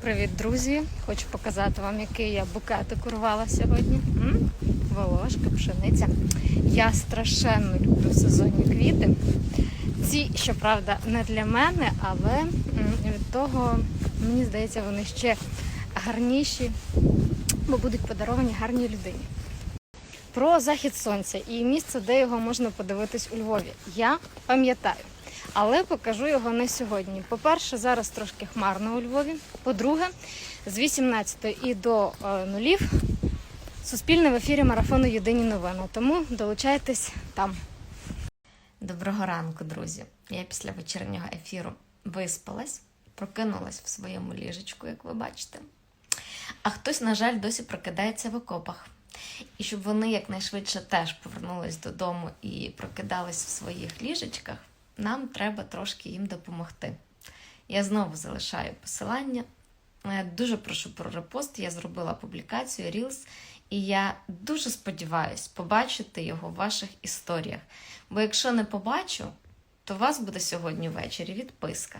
Привіт, друзі! Хочу показати вам, який я букетик урвала сьогодні. М? Волошка, пшениця. Я страшенно люблю сезонні квіти. Ці, щоправда, не для мене, але від того, мені здається, вони ще гарніші, бо будуть подаровані гарній людині. Про захід сонця і місце, де його можна подивитись у Львові. Я пам'ятаю. Але покажу його не сьогодні. По-перше, зараз трошки хмарно у Львові. По-друге, з 18 і до е, нулів суспільне в ефірі марафону Єдині новини. Тому долучайтесь там. Доброго ранку, друзі. Я після вечірнього ефіру виспалась, прокинулась в своєму ліжечку, як ви бачите. А хтось, на жаль, досі прокидається в окопах. І щоб вони якнайшвидше теж повернулись додому і прокидались в своїх ліжечках, нам треба трошки їм допомогти. Я знову залишаю посилання. Е, Дуже прошу про репост. Я зробила публікацію Reels, і я дуже сподіваюся побачити його в ваших історіях. Бо якщо не побачу, то у вас буде сьогодні ввечері відписка.